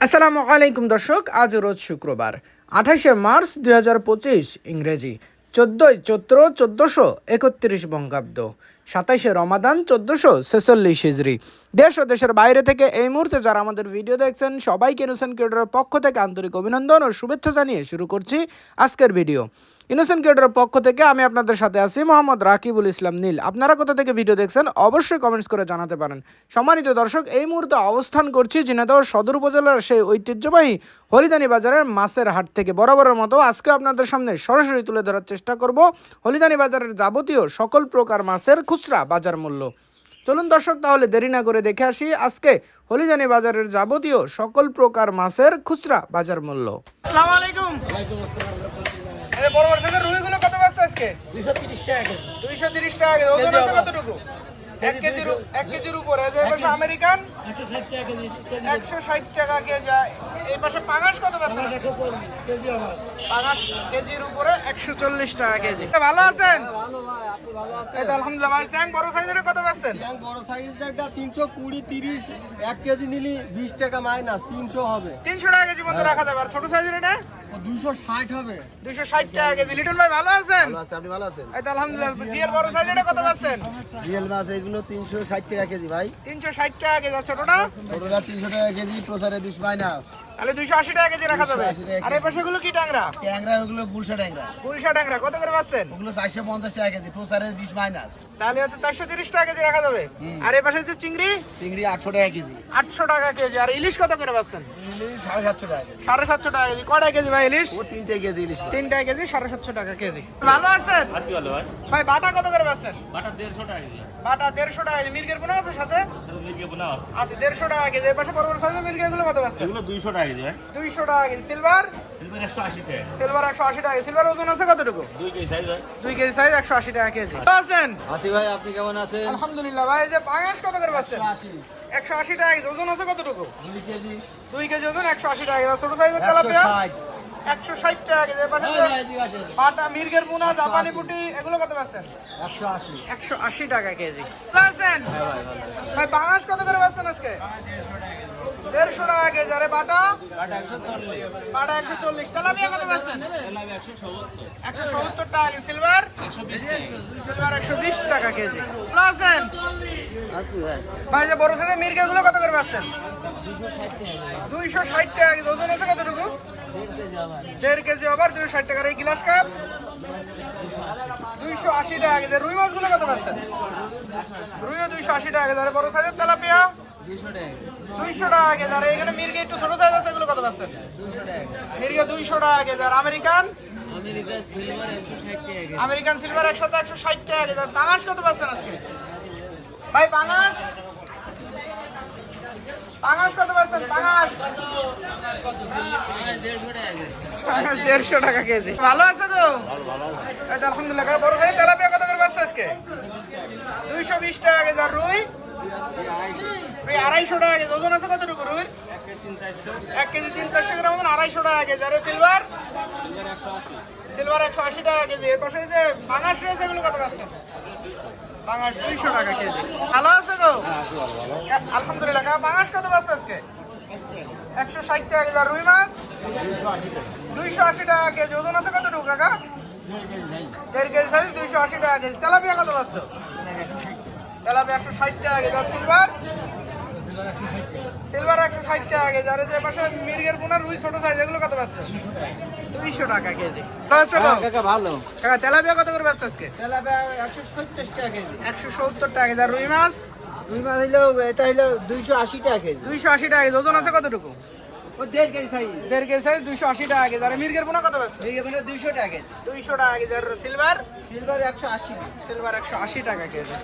আসসালামু আলাইকুম দর্শক আজ রোজ শুক্রবার আঠাশে মার্চ দুই হাজার পঁচিশ ইংরেজি। চোদ্দোই চৈত্র চোদ্দোশো একত্রিশ বঙ্গাব্দ, সাতাইশে রমাদান চোদ্দোশো ছেচল্লিশ হিজড়ি। দেশ ও দেশের বাইরে থেকে এই মুহূর্তে যারা আমাদের ভিডিও দেখছেন, সবাইকে ইনোসেন্ট ক্রিয়েটরের পক্ষ থেকে আন্তরিক অভিনন্দন ও শুভেচ্ছা জানিয়ে শুরু করছি আজকের ভিডিও। ইনোসেন্ট ক্রিয়েটরের পক্ষ থেকে আমি আপনাদের সাথে আছি মোহাম্মদ রাকিবুল ইসলাম নীল। আপনারা কোথা থেকে ভিডিও দেখছেন, অবশ্যই কমেন্টস করে জানাতে পারেন। সম্মানিত দর্শক, এই মুহূর্তে অবস্থান করছি ঝিনাইদহ সদর উপজেলার সেই ঐতিহ্যবাহী হলিদানি বাজারের মাছের হাট থেকে। বরাবরের মতো আজকে আপনাদের সামনে সরাসরি তুলে ধরার করব। হলিদানি বাজারের যাবতীয় সকল প্রকার মাছের খুচরা বাজার মূল্য। চলুন দর্শক তাহলে দেরি না করে দেখে আসি আজকে হলিদানি বাজারের যাবতীয় সকল প্রকার মাছের খুচরা বাজার মূল্য। আসসালামু আলাইকুম। এই বড় বড় রুইগুলো কত আছে আজকে? দুশো তিরিশ টাকা কেজি। দুইশো তিরিশ টাকা ওজন আছে কতটুকু? এক কেজির এক কেজির উপরে যে পাশে আমেরিকান একশো ষাট টাকা কেজি এই পাশে পাঙাশ কত পাঙাশ কেজির উপরে একশো চল্লিশ টাকা কেজি। ভালো আছেন? ভালো ভাই আপনি ভালো আছেন? এই তো আলহামদুলিল্লাহ ভাই চ্যাং বড় সাইজের কত পাচ্ছেন বড় সাইজের তিনশো কুড়ি তিরিশ এক কেজি নিলি বিশ টাকা মাইনাস তিনশো হবে। তিনশো টাকা কেজি মতো রাখা যাবে। আর ছোট সাইজের এটা? দুশো ষাট হবে। দুইশো ষাট টাকা কেজি। লিটন ভাই ভালো আছেন? আপনি ভালো আছেন? আলহামদুলিল্লাহ। বড় সাইজের এটা কত পাচ্ছেন মাছ এইগুলো তিনশো ষাট টাকা কেজি ভাই। তিনশো ষাট টাকা কেজি ছোটটা ছোটটা তিনশো টাকা কেজি প্রচারে বিশ মাইনাস। তাহলে দুইশো আশি টাকা কেজি রাখা যাবে। আর এই পাশে গুলো কি টাংরা ট্যাংরা ওগুলো গুলশা ট্যাংরা। পুলিশা টাংরা কত করে পাচ্ছেন? ওগুলো চারশো পঞ্চাশ টাকা কেজি প্রচারে বিশ মাইনাস। তাহলে হচ্ছে চারশো তিরিশ টাকা কেজি রাখা যাবে। আর এই পাশে হচ্ছে চিংড়ি? চিংড়ি আটশো টাকা কেজি। আটশো টাকা কেজি। আর ইলিশ কত করে পাচ্ছেন? ইলিশ সাড়ে সাতশো টাকা কেজি। সাড়ে সাতশো টাকা কেজি। কটা কেজি ভাই ইলিশ? ও তিনটে কেজি ইলিশ মাছ। তিনটা কেজি সাড়ে সাতশো টাকা কেজি। ভালো আছেন? আছি ভালো ভাই। ভাই বাটা কত করে পাচ্ছেন? বাটা দেড়শো টাকা কেজি। বাটা দেড়শো টাকা কেজি। মির্গের পোনা আছে সাথে? সাথে মির্গে বোনা আছে। আছে দেড়শো টাকা কেজি। এর পাশে বড় বড় সাইজের মির্গে গুলো কত পাচ্ছেন? এগুলো দুইশো টাকা কেজি ভাই দুইশো টাকা কেজি। সিলভার? সিলভার একশো আশি টাকা। সিলভার একশো আশি টাকা। সিলভার ওজন আছে কতটুকু? দুই কেজি সাইজ দুই কেজি সাইজ একশো আশি টাকা কেজি। আছেন? আছি ভাই আপনি কেমন আছেন? আলহামদুলিল্লাহ ভাই এই যে পাঙাশ কত করে পাচ্ছেন? একশো আশি। টাকা কেজি। ওজন আছে কতটুকু? দুই কেজি। দুই কেজি ওজন একশো আশি টাকা ছোট সাইজের তেলাপিয়া? একশো ষাট টাকা কেজি। পাশে পাটা মির্গের পোনা জাপানি পুটি এগুলো কত পাচ্ছেন? একশো আশি। একশো আশি টাকা কেজি। আছেন? ভাই বাঙাশ কত করে পাচ্ছেন আজকে? দেড়শো টাকা কেজি। আরে বাটা। বাটা একশো চল্লিশ। তেলাপিয়া কত পাচ্ছেন? একশো সত্তর টাকা সিলভার? সিলভার একশো বিশ টাকা কেজি। আছেন? ভাই, যে বড় সাইজের মির্গা গুলো কত করে পাচ্ছেন? দুইশো ষাট টাকা কেজি। ওজন আছে কতটুকু? দেড় কেজি আবার দুইশো ষাট টাকার এই গ্লাস কাপ? দুইশো আশি টাকা কেজি। রুই মাছগুলো কত পাচ্ছেন? রুইও দুইশো আশি টাকা কেজি। আর বড় সাইজের তেলাপিয়া? দুইশো টাকা কেজি। আর এখানে মির্গা একটু ছোট সাইজ আছে এগুলো কত পাচ্ছেন? মির্গা দুইশো টাকা কেজি। আর আমেরিকান? আমেরিকান সিলভার একসাথে একশো ষাট টাকা কেজি। আর পাঙাশ কত পাচ্ছেন আজকে? ভাই পাঙাশ পাঙাশ কত পাচ্ছেন? পাঙাশ দেড়শো টাকা কেজি। ভালো আছে তো? আলহামদুলিল্লাহ বড় ভাই তেলাপিয়া কত করে পাচ্ছে আজকে? দুইশো বিশ টাকা কেজি। আর রুই? আড়াইশো টাকা ওজন আছে কতটুকু রুই এক কেজি তিন চারশো গ্রাম আড়াইশো টাকা কেজি। আর সিলভার সিলভার একশো আশি টাকা কেজি। পাশে যে পাঙাশ রয়েছে, এগুলো কত পাচ্ছে? পাঙাশ দুইশো টাকা কেজি। ভালো আছে তো আলহামদুলিল্লাহ। পাঙাশ কত পাচ্ছে আজকে? একশো ষাট টাকা কেজি। রুই মাছ? দুইশো আশি টাকা কেজি। ওজন আছে কতটুকু, কাকা? দেড় কেজি সাইজ, দুইশো আশি টাকা কেজি। তেলাপিয়া কত পাচ্ছ? তেলাপিয়া একশো ষাট টাকা কেজি। সিলভার সিলভার একশো ষাট টাকা কেজি আর যে পাশে মির্গের পোনা রুই ছোট সাইজ এগুলো কত পাচ্ছ দুইশো টাকা কেজি কাকা ভালো কাকা তেলাপিয়া কত করে পাচ্ছ আজকে তেলাপিয়া একশো সত্তর টাকা কেজি একশো সত্তর টাকা কেজি আর রুই মাছ রুই মাছ হইল এটা হইল দুইশো আশি টাকা কেজি দুইশো আশি টাকা কেজি ওজন আছে কতটুকু ও দেড় কেজি সাইজ দেড় কেজি সাইজ দুইশো আশি টাকা কেজি আর মির্গের পোনা কত পাচ্ছ দুইশো টাকা কেজি দুইশো টাকা কেজি আর সিলভার সিলভার একশো আশি সিলভার একশো আশি টাকা কেজি